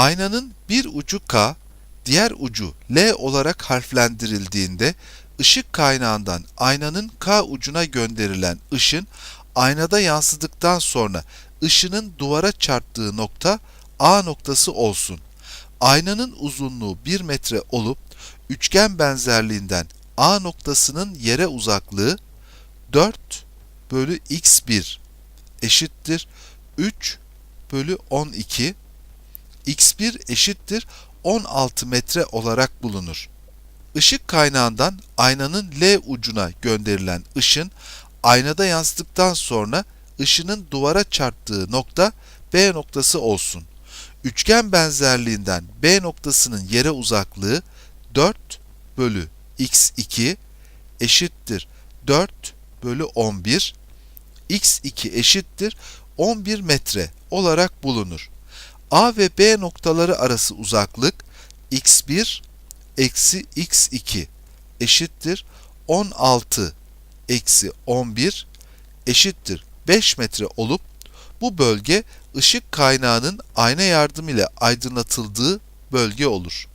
Aynanın bir ucu K, diğer ucu L olarak harflendirildiğinde ışık kaynağından aynanın K ucuna gönderilen ışın aynada yansıdıktan sonra ışının duvara çarptığı nokta A noktası olsun. Aynanın uzunluğu 1 metre olup üçgen benzerliğinden A noktasının yere uzaklığı 4 bölü x1 eşittir 3 bölü 12 x1 eşittir 16 metre olarak bulunur. Işık kaynağından aynanın L ucuna gönderilen ışın aynada yansıdıktan sonra ışının duvara çarptığı nokta B noktası olsun. Üçgen benzerliğinden B noktasının yere uzaklığı 4 bölü x2 eşittir 4 bölü 11 x2 eşittir 11 metre olarak bulunur. A ve B noktaları arası uzaklık x1 eksi x2 eşittir 16 eksi 11 eşittir 5 metre olup bu bölge ışık kaynağının ayna yardımıyla aydınlatıldığı bölge olur.